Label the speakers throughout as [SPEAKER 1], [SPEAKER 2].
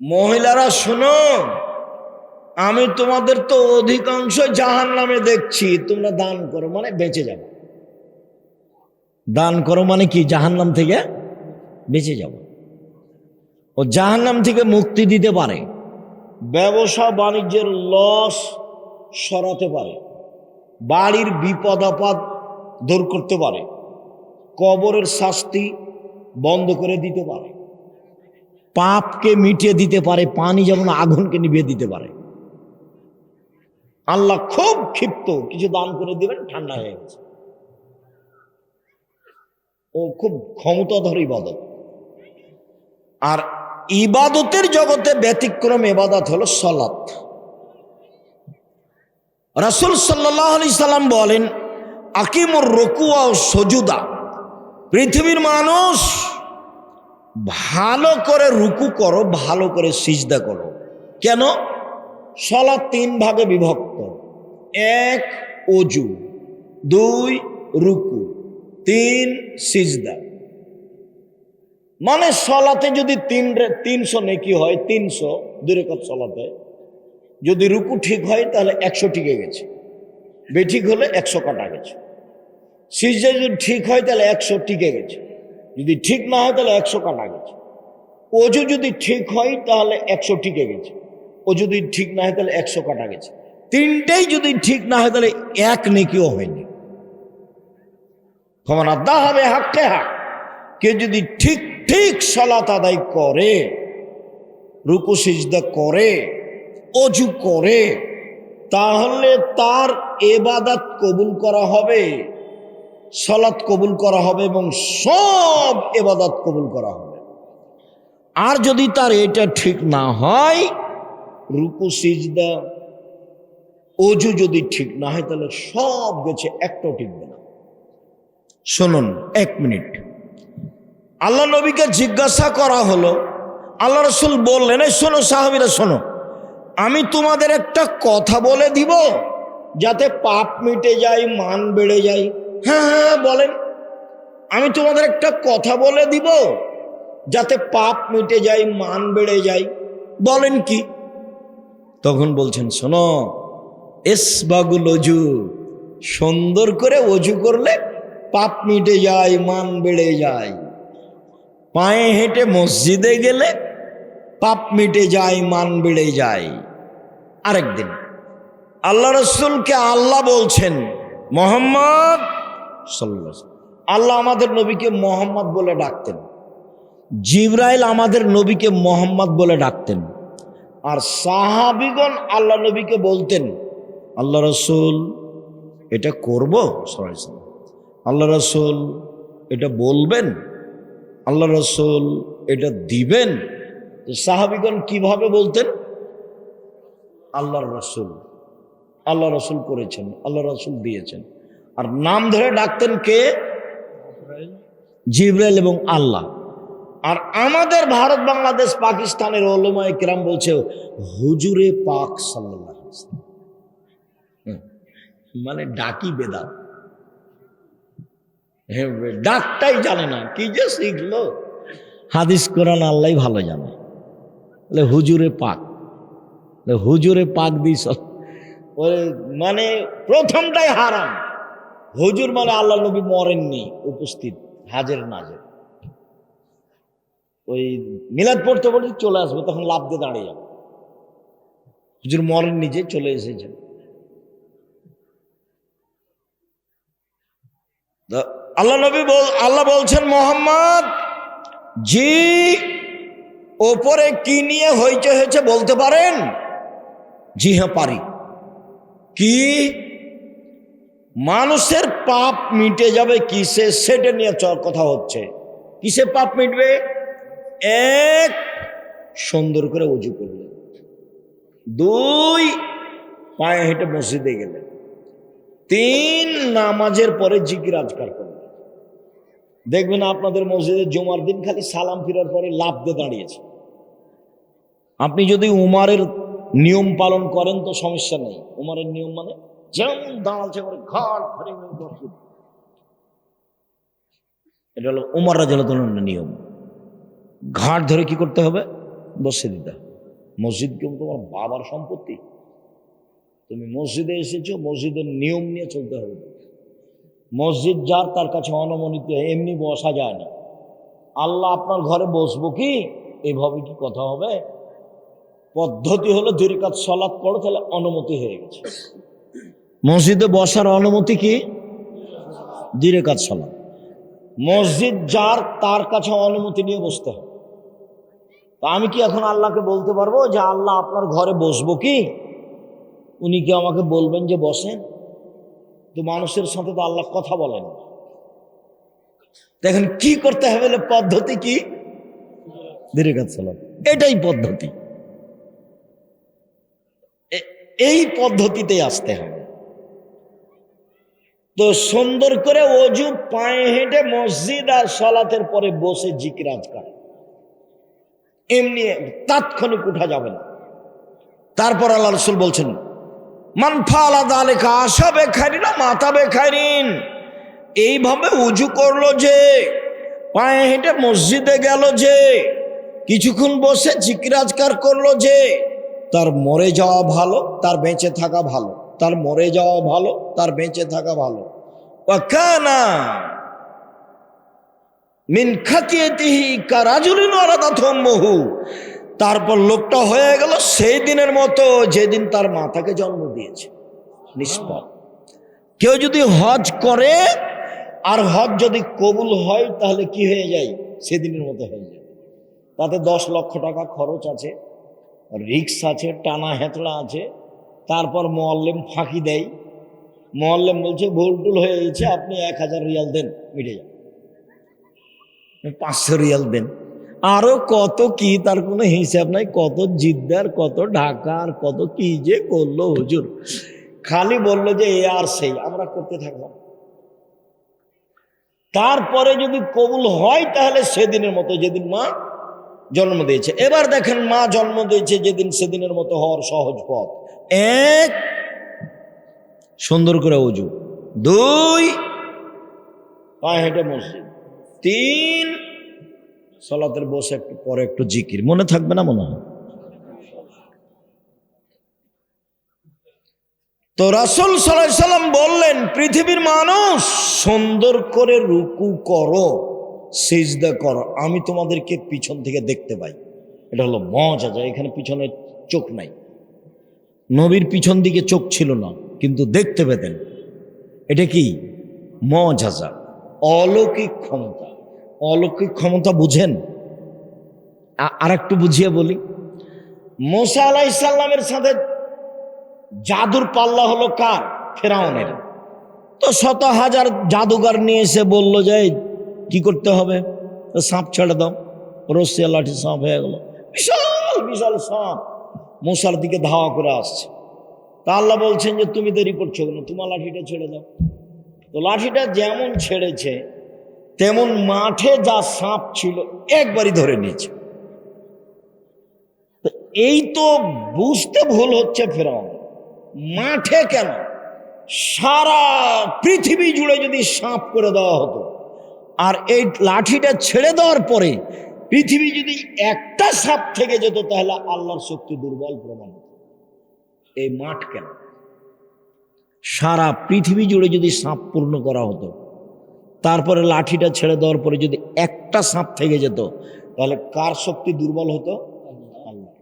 [SPEAKER 1] মহিলারা, শোনো, আমি তোমাদের তো অধিকাংশ জাহান নামে দেখছি, তোমরা দান করো মানে বেঁচে যাবে দান করো মানে কি? জাহান্নাম থেকে বেঁচে যাব ও জাহান্নাম থেকে মুক্তি দিতে পারে, ব্যবসা, বাণিজ্যের লস সরাতে পারে, বাড়ির বিপদ আপদ দূর করতে পারে, কবরের শাস্তি বন্ধ করে দিতে পারে। পাপকে মিটিয়ে দিতে পারে, পানি যেমন আগুনকে নিভিয়ে দিতে পারে। আল্লাহ খুব ক্ষিপ্ত, কিছু দান করে দিবেন, ঠান্ডা হয়ে গেছে। ও খুব ক্ষমতাধর ইবাদত। আর ইবাদতের জগতে ব্যতিক্রম ইবাদত হলো সলাত রাসুল সাল্লাহ আলি সাল্লাম বলেন, আকিমুর রকুয়া ও সজুদা। পৃথিবীর মানুষ ভালো করে রুকু করো, ভালো করে সিজদা করো। কেন? সলা তিন ভাগে বিভক্ত। এক, অজু। দুই, রুকু। তিন, সিজদা। মানে সলাতে যদি তিন তিনশো নেকি হয়, তিনশো দুরেকত সলাতে যদি রুকু ঠিক হয়, তাহলে একশো টিকে গেছে। বেঠিক হলে একশো কাটা গেছে। সিজদা যদি ঠিক হয়, তাহলে একশো টিকে গেছে। যদি ঠিক না হয় তাহলে একশো কাটা গেছে। অজু যদি ঠিক হয় তাহলে একশো টিকে গেছে। ও যদি ঠিক না হয় তাহলে একশো কাটা গেছে। তিনটেই যদি ঠিক না হয় তাহলে এক নেকিও হয়নি। ক্ষমা দা হবে হাককে হাক। কে যদি ঠিক ঠিক সলাত আদায় করে, রুকু, সিজদা করে, অজু করে, তাহলে তার এবাদাত কবুল করা হবে। সলাৎ কবুল করা হবে এবং সব এবাদত কবুল করা হবে। আর যদি তার এটা ঠিক না হয়, রুকু, সিজদা, অজু যদি ঠিক না হয়, তাহলে সব গেছে, একটাও টিকবে না। শুনুন, এক মিনিট। আল্লাহ নবীকে জিজ্ঞাসা করা হলো, আল্লাহ রসুল বললেন, এই শোনো সাহাবিরা, শোনো, আমি তোমাদের একটা কথা বলে দিব, যাতে পাপ মিটে যায়, মান বেড়ে যায় হ্যাঁ হ্যাঁ বলেন। আমি তোমাদের একটা কথা বলে দিব, যাতে পাপ মিটে যায়, মান বেড়ে যায়। বলেন কি? তখন বলছেন, শোনো এসবাগুল অজু সুন্দর করে অজু করলে পাপ মিটে যায়, মান বেড়ে যায়। পায়ে হেঁটে মসজিদে গেলে পাপ মিটে যায়, মান বেড়ে যায়। আরেকদিন, আল্লাহ রসুলকে আল্লাহ বলছেন, মোহাম্মদ ওয়াসাল্লাম। আল্লাহ আমাদের নবীকে মোহাম্মদ বলে ডাকতেন। জিব্রাইল আমাদের নবীকে মোহাম্মদ বলে ডাকতেন। আর সাহাবিগণ আল্লাহ নবীকে বলতেন, আল্লাহ রসুল, এটা করব? ওয়াসাল্লাম। আল্লাহ রসুল, এটা বলবেন? আল্লাহ রসুল, এটা দিবেন? সাহাবিগণ কীভাবে বলতেন? আল্লাহর রসুল আল্লাহ রসুল করেছেন আল্লাহ রসুল দিয়েছেন। আর নাম ধরে ডাকতেন কে? জিব্রাইল এবং আল্লাহ। আর আমাদের ভারত, বাংলাদেশ, পাকিস্তানের ওলমায় কিরাম বলছে, হুজুরে পাক সাল্লাহ মানে ডাকি বেদাত। ডাকটাই জানে না, কি যে শিখলো। হাদিস কোরআন আল্লাহ ভালো জানে। বলে, হুজুরে পাক। হুজুরে পাক দিস। মানে প্রথমটাই হারাম। হুজুর মানে আল্লাহ নবী মরেননি, উপস্থিত, হাজের নাজের ওই মিলাদ পড়তে পড়তে চলে আসবে, তখন লাভ দিয়ে দাঁড়িয়ে যাবে। হুজুর মরেন নিজে চলে এসেছেন আল্লাহ নবী বল, আল্লাহ বলছেন, মোহাম্মদ, জি, ওপরে কি নিয়ে হইচে হয়েছে বলতে পারেন? জি হ্যাঁ পারি। কি? মানুষের পাপ মিটে যাবে কিসে? সেটা নিয়ে কথা হচ্ছে। কিসে পাপ মিটবে? এক, সুন্দর করে উজু করলে। দুই, পায়ে হেঁটে মসজিদে গেলে। তিন, নামাজের পরে জিকির আজকার করবে দেখবেন আপনাদের মসজিদে জুমার দিন খালি সালাম ফিরার পরে লাভ দিয়ে দাঁড়িয়েছে। আপনি যদি উমারের নিয়ম পালন করেন তো সমস্যা নেই। উমারের নিয়ম মানে যেমন দাঁড়াচ্ছে করে ঘাট ধরে মসজিদ এটা হলো উমার রাজাল নিয়ম। ঘাট ধরে কি করতে হবে? বসে দিতে মসজিদ কেউ তোমার বাবার সম্পত্তি? তুমি মসজিদে এসেছ, মসজিদের নিয়ম নিয়ে চলতে হবে। মসজিদ যার তার কাছে অনমনীত, এমনি বসা যায় না। আল্লাহ আপনার ঘরে বসবো কি? এভাবে কি কথা হবে? পদ্ধতি হলো দুই কাজ সলাৎ পড়ো, তাহলে অনুমতি হয়ে গেছে। মসজিদে বসার অনুমতি কি? দিরে কাজ সলাৎ মসজিদ যার, তার কাছে অনুমতি নিয়ে বসতে হবে। তা আমি কি এখন আল্লাহকে বলতে পারব যে, আল্লাহ আপনার ঘরে বসবো কি? উনি কি আমাকে বলবেন যে, বসেন। তো মানুষের সাথে তো আল্লাহ কথা বলেন। দেখেন, কি করতে হবে পদ্ধতি কি? দীর্ঘাত সালাম এটাই পদ্ধতি। এই পদ্ধতিতে আসতে হবে। তো সুন্দর করে অজু, পায়ে হেঁটে মসজিদ আর সলাতের পরে বসে জিকিরাজ করে এমনি তাৎক্ষণিক উঠা যাবে না। তারপর আল্লাহ রসুল বলছেন, মান ফালা দালেকা আশা বেখারি না মাথা বেখারিন এইভাবে উজু করল যে, পায়ে হেঁটে মসজিদে গেল যে, কিছুক্ষণ বসে জিকিরাজকার করল যে, তার মরে যাওয়া ভালো, তার বেঁচে থাকা ভালো। তার মরে যাওয়া ভালো, তার বেঁচে থাকা ভালো। তারপর লোকটা হয়ে গেল সেই দিনের মতো যেদিন তার মাথাকে জন্ম দিয়েছে। নিষ্পাপ। কেউ যদি হজ করে, আর হজ যদি কবুল হয়, তাহলে কি হয়ে যায়? সেদিনের মতো হয়ে যায়। তাতে দশ লক্ষ টাকা খরচ আছে, রিক্স আছে, টানা হেঁচড়া আছে তারপর মোয়াল্লেম ফাঁকি দেয়। মোয়াল্লেম বলছে ভুল টুল হয়ে গেছে, আপনি এক হাজার রিয়াল দেন, মিটে যান পাঁচশো রিয়াল দেন। আরও কত কি, তার কোনো হিসাব নাই, কত জিদ্দার, কত ঢাকার, কত কি যে করল হুজুর। খালি বলল যে, এ আর সেই, আমরা করতে থাকলাম। তারপরে যদি কবুল হয়, তাহলে সেদিনের মতো, যেদিন মা জন্ম দিয়েছে। এবার দেখেন মা জন্ম দিয়েছে যেদিন সেদিনের মতো হওয়ার সহজ পথ। এক, সুন্দর করে উজু। দুই, পায়ে হেঁটে মসজিদ। তিন, সলাতের বসে একটু পরে একটু জিকির। মনে থাকবে না মনে হয়? তো রাসুল সাল্লাম বললেন, পৃথিবীর মানুষ সুন্দর করে রুকু করো। সিজদা করো আমি তোমাদেরকে পিছন থেকে দেখতে পাই। এটা হলো মজা যায় এখানে পিছনে চোখ নাই। নবীর পিছন দিকে চোখ ছিল না কিন্তু দেখতে পেতেন। এটা কি? মজাজা অলৌকিক ক্ষমতা। অলৌকিক ক্ষমতা বুঝেন? আর একটু বুঝিয়ে বলি। মোসা আলাইসাল্লামের সাথে জাদুর পাল্লা হলো কার? ফেরাউনের। তো শত হাজার জাদুঘর নিয়ে এসে বলল যে "এই, কি করতে হবে? সাপ ছেড়ে দাও। রসিয়া লাঠি সাপ হয়ে গেল। বিশাল বিশাল সাপ মশার দিকে ধাওয়া করে আসছে। তা আল্লাহ বলছেন যে, তুমি দেরি করছ কেন? তোমার লাঠিটা ছেড়ে দাও। তো লাঠিটা যেমন ছেড়েছে, তেমন মাঠে যা সাপ ছিল একবারই ধরে নিয়েছে। এই তো বুঝতে ভুল হচ্ছে ফেরাউন। মাঠে কেন? সারা পৃথিবী জুড়ে যদি সাপ করে দেওয়া হতো আর এই লাঠিটা ছেড়ে দেওয়ার পরে পৃথিবী যদি একটা সাপ থেকে যেত, তাহলে আল্লাহর শক্তি দুর্বল প্রমাণ এই মাঠ কেন? সারা পৃথিবী জুড়ে যদি সাপ পূর্ণ করা হতো, তারপরে লাঠিটা ছেড়ে দেওয়ার পরে যদি একটা সাপ থেকে যেত, তাহলে কার শক্তি দুর্বল হতো? আল্লাহ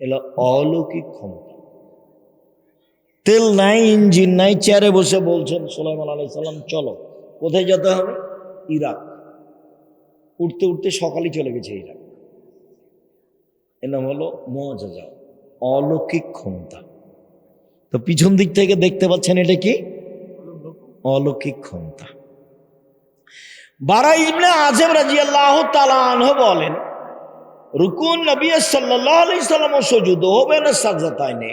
[SPEAKER 1] এলো অলৌকিক ক্ষমতা। তেল নাই, ইঞ্জিন নাই, চেয়ারে বসে বলছেন সোলাইমান আলাই সাল্লাম চলো, কোথায় যেতে হবে? ইরাক। উঠতে উঠতে সকালে চলে গেছে ইরাক। এর নাম হলো মজাজা অলৌকিক ক্ষমতা। তো পিছন দিক থেকে দেখতে পাচ্ছেন এটা কি? অলৌকিক ক্ষমতা। বারা ইবনে আজম রাজিয়াল্লাহ তালাহ বলেন, রুকুন নবী সাল্লাহ আলি সাল্লাম সজুদ হবে না সাজাতাইনে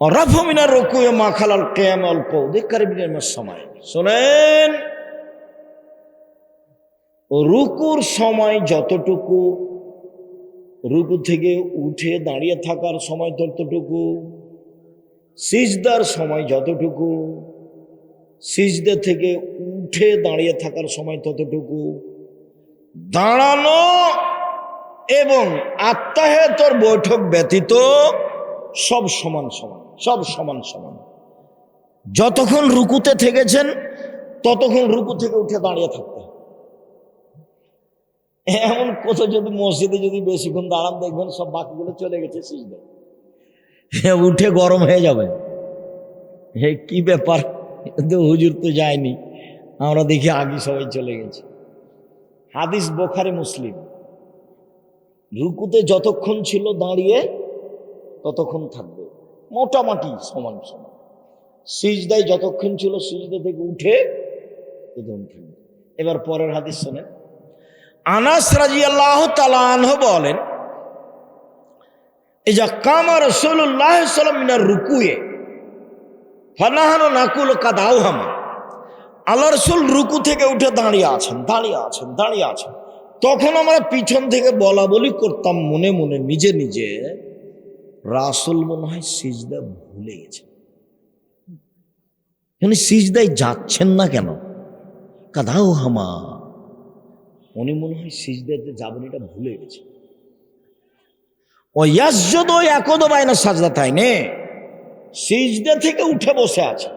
[SPEAKER 1] রফমিনা রকু মা খালাল কেয়াম অল্প দিকারিবিনের সময় শোনেন রুকুর সময় যতটুকু, রুকু থেকে উঠে দাঁড়িয়ে থাকার সময় ততটুকু, সিজদার সময় যতটুকু, সিজদে থেকে উঠে দাঁড়িয়ে থাকার সময় ততটুকু, দাঁড়ানো এবং আত্মাহেতর বৈঠক ব্যতীত সব সমান সমান, সব সমান সমান যতক্ষণ রুকুতে থেকেছেন, ততক্ষণ রুকু থেকে উঠে দাঁড়িয়ে থাকতে। এমন কোথাও যদি মসজিদে যদি বেশিক্ষণ দাঁড়ান, দেখবেন সব বাকিগুলো চলে গেছে সিজদে। উঠে গরম হয়ে যাবে। হে কি ব্যাপার? হুজুর তো যায়নি। আমরা দেখি আগে সবাই চলে গেছে। হাদিস বোখারে, মুসলিম। রুকুতে যতক্ষণ ছিল দাঁড়িয়ে ততক্ষণ থাকবে। মোটামুটি সমান সমান। সিজদায় যতক্ষণ ছিল সিজদা থেকে উঠে এবার পরের হাদিস শোনেন। আনাস রাজি আল্লাহ তালাহ বলেন এই যা কামা রসুল্লাহ সাল্লাম মিনার রুকুয়ে, ফানাহানো নাকুল কাদাও হামা আল্লাহ রসুল রুকু থেকে উঠে দাঁড়িয়ে আছেন দাঁড়িয়ে আছেন দাঁড়িয়ে আছেন। তখন আমরা পিছন থেকে বলা বলি করতাম, মনে মনে নিজে নিজে রাসুল মনে হয় সিজদা ভুলে গেছে। এখানে সিজদায় যাচ্ছেন না কেন? কাদাও হামা উনি মনে হয় সিজদাতে যাবেন এটা ভুলে গেছে। ও ইয়াসজদ একদ বাইনা সাজদা তাই নে সিজদা থেকে উঠে বসে আছে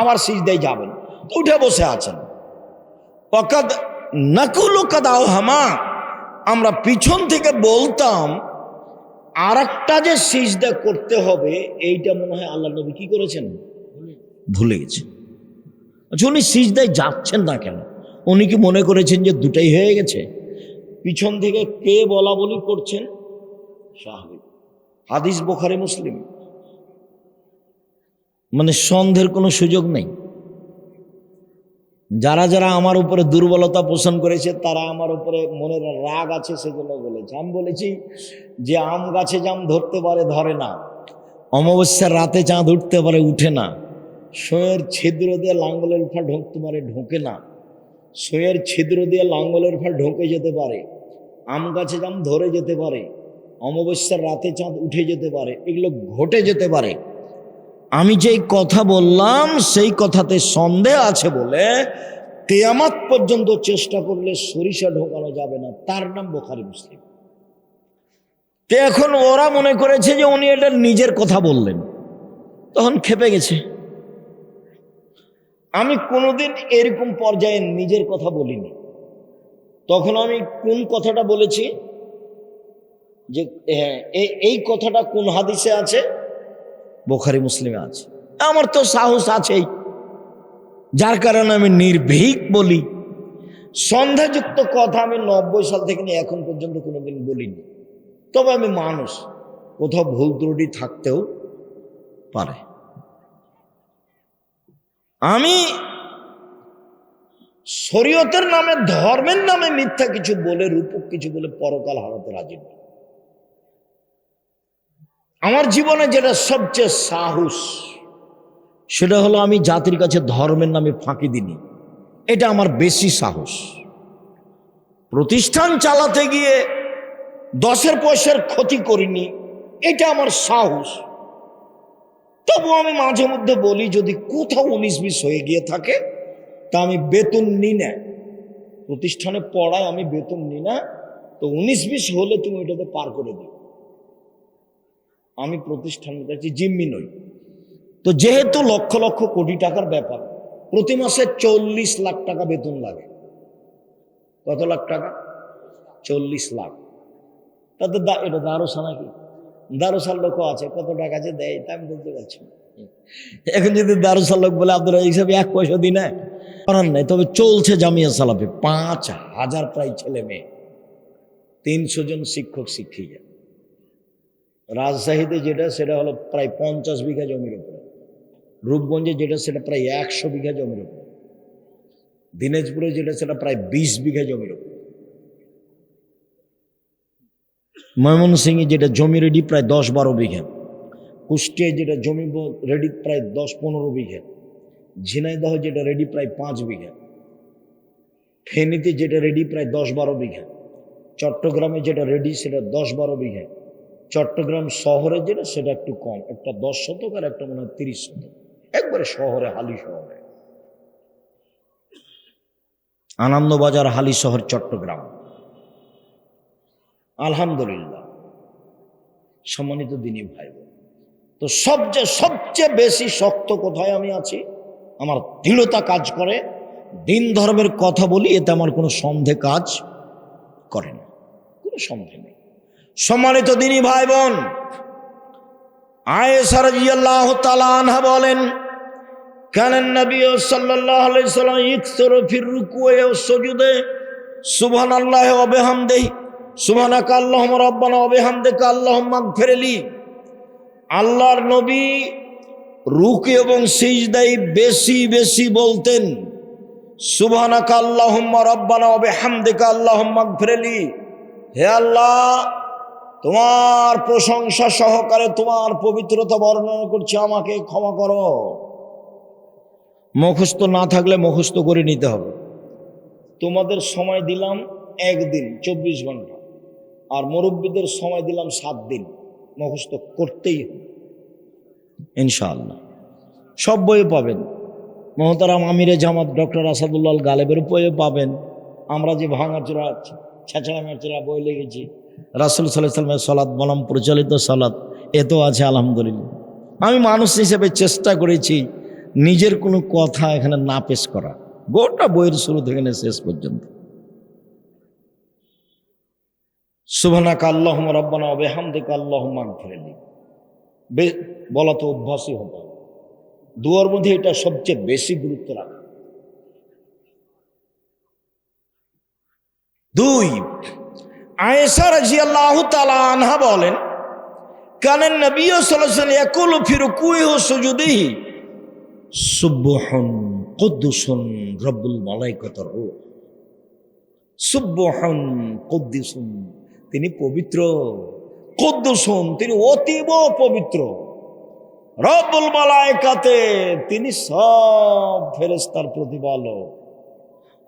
[SPEAKER 1] আমার সিজদায় যাবেন তো উঠে বসে আছেন। অকাদ নাকুল কাদাও হামা আমরা পিছন থেকে বলতাম আর একটা যে সিজদা করতে হবে এইটা মনে হয় আল্লাহ নবী কি করেছেন? ভুলে গেছেন আচ্ছা উনি সিজদায় যাচ্ছেন না কেন? উনি কি মনে করেছেন যে দুটাই হয়ে গেছে? পিছন থেকে কে বলা বলি করছেন? সাহাবি। হাদিস বোখারে, মুসলিম। মানে সন্দেহের কোনো সুযোগ নেই। যারা যারা আমার উপরে দুর্বলতা পোষণ করেছে, তারা আমার উপরে মনের রাগ আছে সেগুলো বলেছে। আমি বলেছি যে আম গাছে জাম ধরতে পারে, ধরে না। অমাবস্যার রাতে চাঁদ উঠতে পারে, উঠে না। শোয়ের ছিদ্র দিয়ে লাঙ্গলের উঠা ঢুকতে পারে ঢোকে না। শোয়ের ছিদ্র দিয়ে লাঙ্গলের ফল ঢোকে যেতে পারে, আম গাছে জাম ধরে যেতে পারে, অমাবস্যার রাতে চাঁদ উঠে যেতে পারে, এগুলো ঘটে যেতে পারে। আমি যেই কথা বললাম, সেই কথাতে সন্দেহ আছে বলে কেয়ামাত পর্যন্ত চেষ্টা করলে সরিষা ঢোকানো যাবে না। তার নাম বোখারি মুসলিম। তো এখন ওরা মনে করেছে যে উনি এটা নিজের কথা বললেন। তখন খেপে গেছে। আমি কোনোদিন এরকম পর্যায়ে নিজের কথা বলিনি। তখন আমি কোন কথাটা বলেছি? যে হ্যাঁ এই কথাটা কোন হাদিসে আছে? বোখারি মুসলিমে আছে। আমার তো সাহস আছেই। যার কারণে আমি নির্ভীক বলি। সন্ধ্যাযুক্ত কথা আমি নব্বই সাল থেকে নিয়ে এখন পর্যন্ত কোনোদিন বলিনি। তবে আমি মানুষ। কোথাও ভুল ত্রুটি থাকতেও পারে। আমি শরীয়তের নামে, ধর্মের নামে মিথ্যা কিছু বলে, রূপক কিছু বলে পরকাল হারাতে রাজি আমার জীবনে যেটা সবচেয়ে সাহস, সেটা হলো আমি জাতির কাছে ধর্মের নামে ফাঁকি দিনি এটা আমার বেশি সাহস। প্রতিষ্ঠান চালাতে গিয়ে দশের পয়সার ক্ষতি করিনি, এটা আমার সাহস। তবু আমি মাঝে মধ্যে বলি, যদি কোথাও উনিশ বিশ হয়ে গিয়ে থাকে, তা আমি বেতন নিই না। প্রতিষ্ঠানে পড়ায় আমি বেতন নিই না, তো উনিশ বিশ হলে তুমি ওইটাতে পার করে দিও। আমি প্রতিষ্ঠানের কাছে জিম্মি নই। তো যেহেতু লক্ষ লক্ষ কোটি টাকার ব্যাপার, প্রতি মাসে চল্লিশ লাখ টাকা বেতন লাগে। কত লাখ টাকা? চল্লিশ লাখ। তাতে এটা দারোসা নাকি? দারোসার লোকও আছে, কত টাকা যে দেয় তা আমি বলতে পারছি। এখন যদি দারোসার লোক বলে আপনারা এইসব এক পয়সা দিন না করার নাই, তবে চলছে জামিয়া সালাফে। পাঁচ হাজার প্রায় ছেলে মেয়ে, তিনশো জন শিক্ষক, শিক্ষিকা। রাজশাহীতে যেটা, সেটা হলো প্রায় পঞ্চাশ বিঘা জমির উপরে। রূপগঞ্জে যেটা, সেটা প্রায় একশো বিঘা জমির উপরে। দিনাজপুরে যেটা, সেটা প্রায় বিশ বিঘা জমির উপরে। ময়মনসিংহে যেটা জমি রেডি প্রায় দশ বারো বিঘা। কুষ্টিয়ায় যেটা জমি রেডি প্রায় দশ পনেরো বিঘা। ঝিনাইদহ যেটা রেডি প্রায় পাঁচ বিঘা। ফেনীতে যেটা রেডি প্রায় দশ বারো বিঘা। চট্টগ্রামে যেটা রেডি সেটা দশ বারো বিঘা। চট্টগ্রাম শহরে যেটা সেটা একটু কম, একটা দশ শতক আর একটা মনে হয় তিরিশ শতক। একবারে শহরে, হালি শহরে। আনন্দবাজার, হালি শহর, চট্টগ্রাম। আলহামদুলিল্লাহ। সম্মানিত দিনই ভাই তো সবচেয়ে সবচেয়ে বেশি শক্ত কোথায় আমি আছি? আমার দৃঢ়তা কাজ করে, দিন ধর্মের কথা বলি, এতে আমার কোনো সন্দেহ কাজ করে না। কোনো সন্দেহ নেই। সম্মানিত দিনী ভাই বোন আয়েসারাজিয়াল্লাহ তালানহা বলেন কানেন নবী সাল্লাহ আলাইসাল্লাম ইকসর ফির রুকুয়ে ও সজুদে সুবহান আল্লাহ অবেহাম দেহী সুমানাক আল্লাহম রব্বানা অবেহামদেকা আল্লাহম্মাক ফেরেলি আল্লাহর নবী রুকি এবং সিজদাই বেশি বেশি বলতেন, সুবাহানাক আল্লাহম্মা রব্বানা অবেহামদেকা আল্লাহম্মাক ফেরেলি হে আল্লাহ, তোমার প্রশংসা সহকারে তোমার পবিত্রতা বর্ণনা করছে, আমাকে ক্ষমা করো। মুখস্থ না থাকলে মুখস্থ করে নিতে হবে। তোমাদের সময় দিলাম একদিন, চব্বিশ ঘণ্টা। আর মুরব্বীদের সময় দিলাম সাত দিন। মুখস্থ করতেই হবে। ইনশাআল্লাহ। সব বইয়ে পাবেন। মহতারাম আমিরে জামাত ডক্টর আসাদুল্লাহ গালেবের বইয়ে পাবেন। আমরা যে ভাঙাচোরা ছেঁচড়া মেচড়া বই লেগেছি রাসুল সাল্লামের সলাদ বনাম প্রচলিত সলাদ এতো আছে আলহামদুলিল্লাহ। আমি মানুষ হিসেবে চেষ্টা করেছি নিজের কোনো কথা এখানে না পেশ করা। গোটা বইয়ের শুরু থেকে শেষ পর্যন্ত। সুবহানাক আল্লাহুম্মা রাব্বানা বিহামদিকা আল্লাহুম্মা গফিরলি বলা তো অভ্যাসই হবে দুয়ার মধ্যে এটা সবচেয়ে বেশি গুরুত্ব রাখে। দুই, আয়েশা রাদিয়াল্লাহু তাআলা আনহা বলেন কানেন নবী সাল্লাল্লাহু আলাইহি ওয়াসাল্লাম ইয়াকুলু ফি রুকুইহি ওয়া সুজুদিহি সুব্বহন কুদ্দুসুন রব্বুল মালাইকাতার সুব্বহন কুদ্দুসুন তিনি পবিত্র। কুদ্দুসুন তিনি অতীব পবিত্র। রব্বুল মালাইকাতে তিনি সব ফেরেস্তার প্রতিপালক।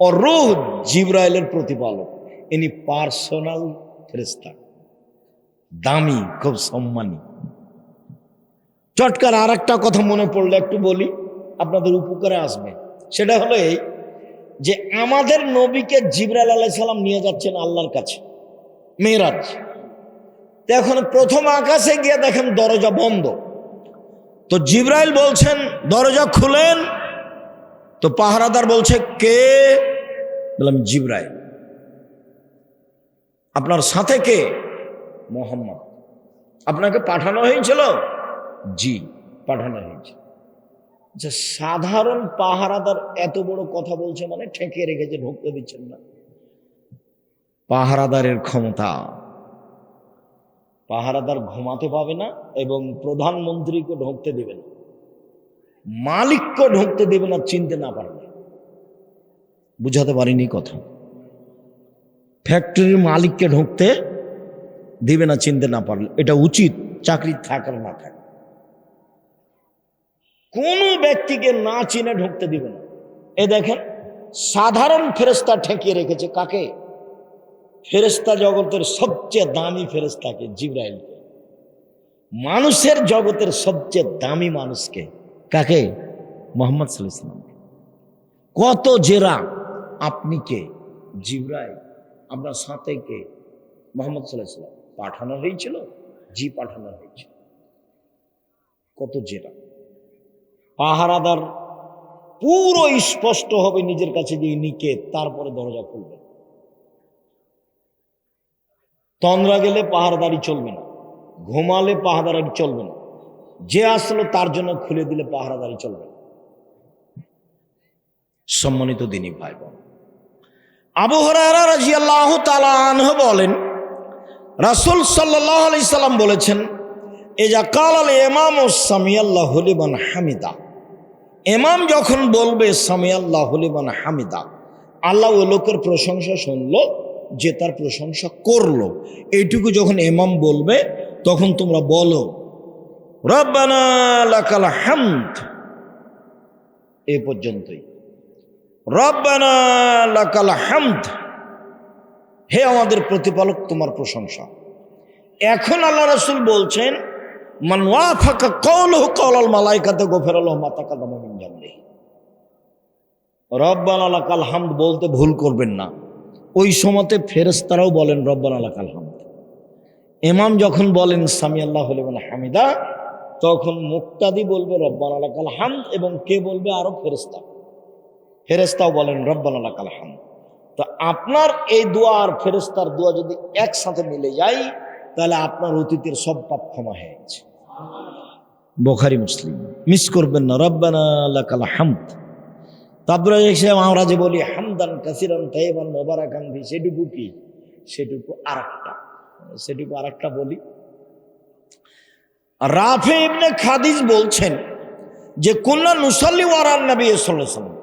[SPEAKER 1] ও রুহ জিব্রাইলের প্রতিপালক। ইনি পার্সোনাল ফেরেস্তা দামি, খুব সম্মানী। চটকার আর একটা কথা মনে পড়লে একটু বলি, আপনাদের উপকারে আসবে। সেটা হলো এই যে আমাদের নবীকে জিবরাল আলাহ সাল্লাম নিয়ে যাচ্ছেন আল্লাহর কাছে। মেয়েরাজ। এখন প্রথম আকাশে গিয়ে দেখেন দরজা বন্ধ। তো জিব্রাইল বলছেন, দরজা খুলেন? তো পাহারাদার বলছে, কে? বললাম, জিব্রাইল। আপনার সাথে কে? মোহাম্মদ। আপনাকে পাঠানো হয়েছিল? জি, পাঠানো হয়েছে। যে সাধারণ পাহারাদার এত বড় কথা বলছে মানে ঠেকে রেখেছে, ঢুকতে দিচ্ছেন না। পাহারাদারের ক্ষমতা। পাহারাদার ঘুমাতে পাবে না এবং প্রধানমন্ত্রীকে ঢুকতে দেবে না। মালিককে ঢুকতে দেবে না, চিনতে না পারবে। বুঝাতে পারিনি কথা। ফ্যাক্টরির মালিককে ঢুকতে দিবে না, চিনতে না পারলে এটা উচিত, চাকরি থাকার না থাকে। কোনো ব্যক্তিকে না চিনে ঢুকতে দিবে না। এ দেখেন, সাধারণ ফেরেস্তা ঠেকিয়ে রেখেছে কাকে? ফেরেস্তা জগতের সবচেয়ে দামি ফেরেস্তাকে জিব্রাইলকে মানুষের জগতের সবচেয়ে দামি মানুষকে কাকে? মোহাম্মদ সাল্লাম কত জেরা আপনি কে? জিব্রাইল। আপনার সাথে কে? মোহাম্মদ সাল্লাহ পাঠানো হয়েছিল? জি, পাঠানো হয়েছিল। কত জেরা। পাহারাদার পুরো স্পষ্ট হবে নিজের কাছে যে ইনি কে, তারপরে দরজা খুলবে তন্দ্রা গেলে পাহারাদারি চলবে না, ঘুমালে পাহারাদারি চলবে না, যে আসলো তার জন্য খুলে দিলে পাহারাদারি চলবে না। সম্মানিত দিনী ভাই বোন আবু হরারা রাজিয়াল্লাহ তাআলা আনহু বলেন, রাসূল সাল্লাল্লাহু আলাইহি সাল্লাম বলেছেন এজা কাল আল ইমাম ও সামিয়াল্লাহ হলিবান হামিদা। ইমাম যখন বলবে, সামিয়াল্লাহ হলিবান হামিদা, আল্লাহ ওই লোকের প্রশংসা শুনলো যে তার প্রশংসা করল। এইটুকু যখন এমাম বলবে, তখন তোমরা বলো, রব্বানা হামদ। এ পর্যন্তই। রব্বানা হামদ। হে আমাদের প্রতিপালক, তোমার প্রশংসা। এখন আল্লাহ রসুল বলছেন, মান ওয়াফাকা কওলহু কওলাল মালাইকাতে গফিরাল্লাহু মা তাকাদ্দামা মিন জামবি রব্বানা লাকাল হামদ বলতে ভুল করবেন না। ওই সময়তে ফেরেশতারাও বলেন, রব্বান লাকাল হামদ। ইমাম যখন বলেন সামি আল্লাহ হামিদা, তখন মুক্তাদি বলবে, রব্বান আলাকাল হামদ, এবং কে বলবে, আরও ফেরেস্তা ফেরেস্তাও বলেন, রব্বান আলাকাল হামদ। তো আপনার এই দোয়া আর ফেরেস্তার দোয়া যদি একসাথে মিলে যায়, তাহলে আপনার অতীতের সব পাপ ক্ষমা হয়ে গেছে। বোখারি, মুসলিম। মিস করবেন না, রব্বানা লাকাল হামদ। তারপরে এসে আমরা যে বলি, হামদান কাসিরান তাইবান মোবারাকান ফি, সেটুকু কি? সেটুকু আর একটা সেটুকু আর একটা বলি রাফে ইবনে খাদিজ বলছেন যে, কুন্না নুসাল্লি ওয়ারান নবী সাল্লাম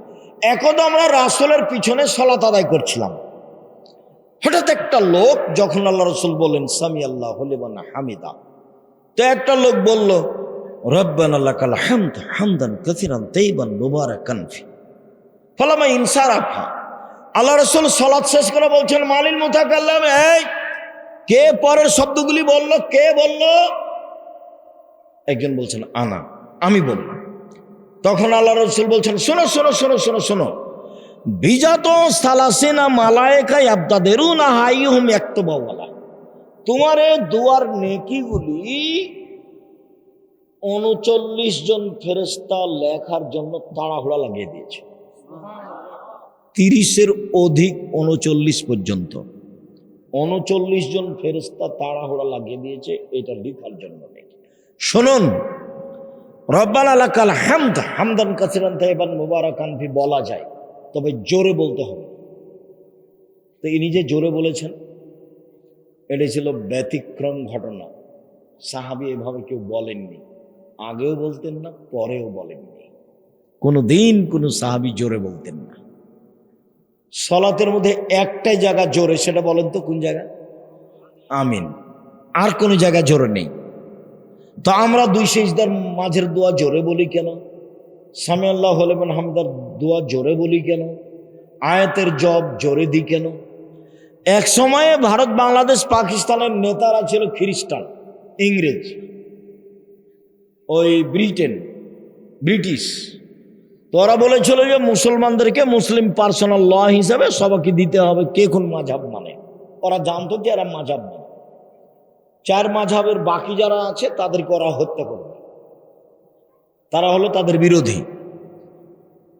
[SPEAKER 1] একদা আমরা রাসূলের পিছনে সলাত আদায় করছিলাম। হঠাৎ একটা লোক, যখন আল্লাহ রসুল বললেন সামি আল্লাহ হলিবান হামিদা, তো একটা লোক বলল, রব্বান আল্লাহ কাল হামদ হামদান কাসিরান তাইবান মুবারাকান ফি। ফলামা ইনসারাফা। আল্লাহ রসুল সলাৎ শেষ করে বলছেন মালিন মুতাকাল্লাম, এই কে পরের শব্দগুলি বলল, কে বলল? একজন বলছেন, আনা, আমি বললাম। তখন আল্লাহ রসুল বলছেন, শোনো শোনো শোনো শোনো শোনো। বিজাত সালাসিনা মালায়েকাই আবদাদেরু না হাই হুম একত বাওয়ালা তোমার দুয়ার নেকিগুলি উনচল্লিশ জন ফেরেস্তা লেখার জন্য তাড়াহুড়া লাগিয়ে দিয়েছে। তিরিশের অধিক উনচল্লিশ পর্যন্ত। উনচল্লিশ জন ফেরেস্তা তাড়াহুড়া লাগিয়ে দিয়েছে, এটা লিখার জন্য শুনুন, রব্বাল আলাকাল হামদ, হামদান কাসিরান তাইবান মুবারক আনফি বলা যায়, তবে জোরে বলতে হবে। তো ইনি যে জোরে বলেছেন এটা ছিল ব্যতিক্রম ঘটনা। সাহাবি এভাবে কেউ বলেননি, আগেও বলতেন না, পরেও বলেননি। কোনো দিন কোনো সাহাবি জোরে বলতেন না। সলাতের মধ্যে একটাই জায়গা জোরে, সেটা বলেন তো কোন জায়গা? আমিন। আর কোনো জায়গা জোরে নেই। তো আমরা দুই শেষদার মাঝের দোয়া জোরে বলি কেন? সামি আল্লাহ হলেন হামদার দোয়া জোরে বলি কেন? আয়াতের জব জোরে দিই কেন? এক সময়ে ভারত, বাংলাদেশ, পাকিস্তানের নেতারা ছিল খ্রিস্টান, ইংরেজ, ওই ব্রিটেন, ব্রিটিশ। তো ওরা বলেছিল যে মুসলমানদেরকে মুসলিম পার্সোনাল ল হিসাবে সবাইকে দিতে হবে। কে কোন মাঝাব মানে? ওরা জানতো যে এরা মাঝাব মানে। চার মাঝাবের বাকি যারা আছে, তাদেরকে ওরা হত্যা করবে। তারা হলো তাদের বিরোধী।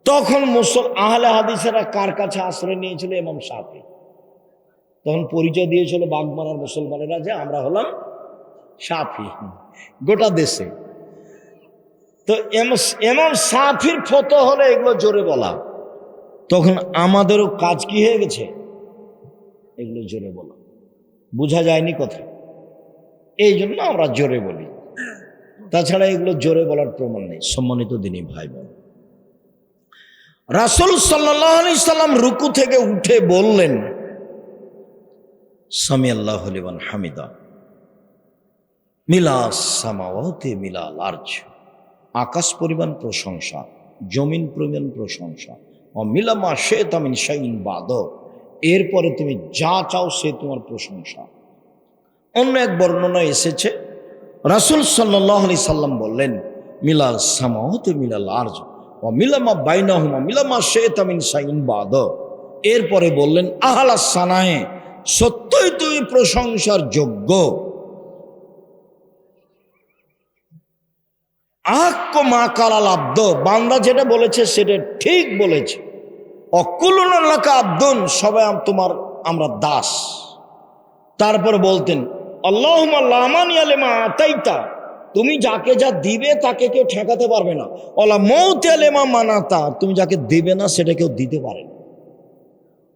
[SPEAKER 1] তখন মুসল, আহলে হাদিসেরা কার কাছে আশ্রয় নিয়েছিল? এমাম সাফি তখন পরিচয় দিয়েছিল বাগমারার মুসলমানেরা যে আমরা হলাম সাফি গোটা দেশে। তো এমন সাফির ফতো হলে এগুলো জোরে বলা। তখন আমাদেরও কাজ কি হয়ে গেছে? এগুলো জোরে বলা। বোঝা যায়নি কথা। এই জন্য আমরা জোরে বলি। তাছাড়া এগুলো জোরে বলার প্রমাণ নেই। সম্মানিত দিনই ভাই বোন রাসুল সাল্লাহ সাল্লাম রুকু থেকে উঠে বললেন, সামি আল্লাহ হামিদা। মিলা সামাওয়াতে মিলা লার্জ আকাশ পরিমাণ প্রশংসা, জমিন পরিমাণ প্রশংসা। ও মিলামা সে তামিন শাইন বাদ এরপরে তুমি যা চাও সে তোমার প্রশংসা। অন্য এক বর্ণনা এসেছে, রাসুল সাল্লাহ আলি সাল্লাম বললেন, মিলাল সামাহতে মিলাল আর্জ ও মিলামা বাইনা হুমা মিলামা সে তামিন শাইন বাদ এরপরে বললেন, আহালা সানায়ে, সত্যই তুমি প্রশংসার যোগ্য। আক্য মা কালাল আব্দ বান্দা যেটা বলেছে সেটা ঠিক বলেছে। অকুলনাকা আব্দন, সবাই তোমার, আমরা দাস। তারপর বলতেন আল্লাহ আলেমা আতাইতা। তুমি যাকে যা দিবে তাকে কেউ ঠেকাতে পারবে না। অলা মৌতে আলেমা মানাতা। তুমি যাকে দিবে না, সেটা কেউ দিতে পারে না।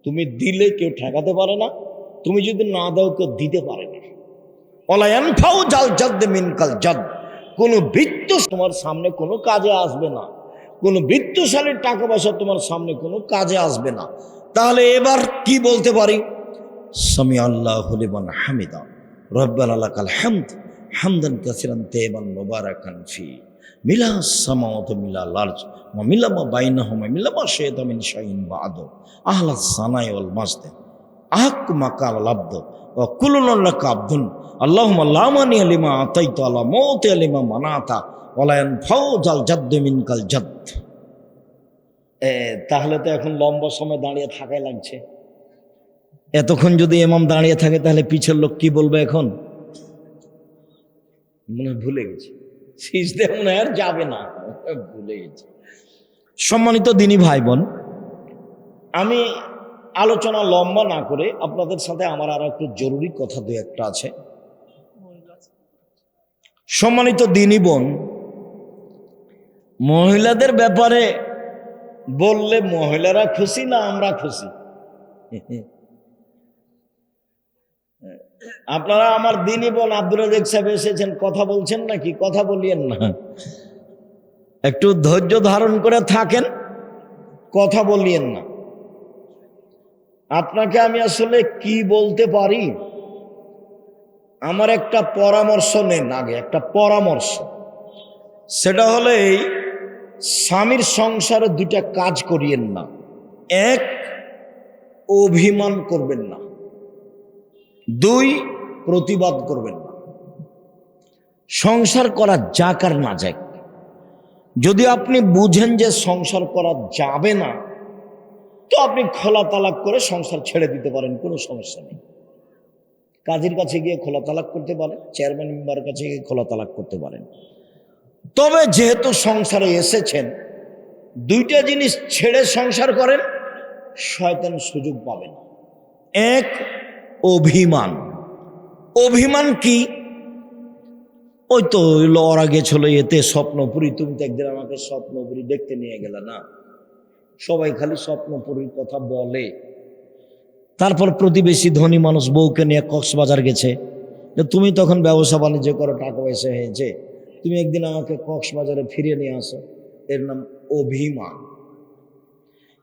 [SPEAKER 1] তুমি দিলে কেউ ঠেকাতে পারে না। তুমি যদি না দাও, কেউ দিতে পারে না। অলা এনফাও জাল জাদ্দে মিনকাল জাদ কোনো বৃত্ত তোমার সামনে কোনো কাজে আসবে না। কোনো বৃত্তশালীর টাকা পয়সা তোমার সামনে কোনো কাজে আসবে না। তাহলে এবার কি বলতে পারি? সামি আল্লাহ হলিবান হামিদা। রব্বান আল্লাহ কাল হামদ। হামদান কাসিরান তেবান মোবারাকান ফি। মিলা সামাওয়াত মিলা লার্জ। মা মিলামা বাইনাহুমা মিলামা শেতামিন শাইন বাদ আহলা সানাই ওয়াল মাসদে আহাক মাকাল আব্দ। ও কুলুল্লাহ আব্দুন। আল্লাহুম্মা লামানি আলিমা আতাইতু আলা মৌতি আলিমা মানাতা ওলায়ন ফাও জাল জাদ্দ মিনকাল জাদ তাহলে তো এখন লম্বা সময় দাঁড়িয়ে থাকাই লাগছে। এতক্ষণ যদি এমাম দাঁড়িয়ে থাকে, তাহলে পিছের লোক কি বলবে এখন? মনে ভুলে গেছি। সিজদে মনে আর যাবে না। ভুলে গেছি। সম্মানিত দিনী ভাই বোন আমি আলোচনা লম্বা না করে আপনাদের সাথে আমার আর একটু জরুরি কথা দু একটা আছে। সম্মানিত দিনী বোন, মহিলাদের ব্যাপারে বললে মহিলারা খুশি না আমরা খুশি? আপনারা আমার দিনই বোন আব্দুল রাজাক সাহেব এসেছেন, কথা বলছেন নাকি? কথা বলিয়েন না। একটু ধৈর্য ধারণ করে থাকেন, কথা বলিয়েন না। আপনাকে আমি আসলে কি বলতে পারি? আমার একটা পরামর্শ নেন আগে, একটা পরামর্শ। সেটা হলে এই, স্বামীর সংসারে দুইটা কাজ করিয়েন না। এক, অভিমান করবেন না। দুই, প্রতিবাদ করবেন না। সংসার করা যাক আর না যাক। যদি আপনি বুঝেন যে সংসার করা যাবে না, তো আপনি খোলা তালাক করে সংসার ছেড়ে দিতে পারেন, কোনো সমস্যা নেই। কাজের কাছে গিয়ে খোলা তালাক করতে পারেন চেয়ারম্যান মেম্বারের কাছে গিয়ে খোলা তালাক করতে পারেন তবে যেহেতু সংসারে এসেছেন, দুইটা জিনিস ছেড়ে সংসার করেন, শয়তান সুযোগ পাবেন। এক, অভিমান। অভিমান কি? ওই তো ওরা গেছিল এতে স্বপ্নপুরী, তুমি তো একদিন আমাকে স্বপ্নপুরী দেখতে নিয়ে গেলে না? সবাই খালি স্বপ্নপুরীর কথা বলে। তারপর প্রতিবেশী ধনী মানুষ বউকে নিয়ে কক্সবাজার গেছে। তুমি তখন ব্যবসা বাণিজ্য করো, টাকা পয়সা হয়েছে। তুমি একদিন আমাকে কক্সবাজারে ফিরিয়ে নিয়ে আসো। এর নাম অভিমান।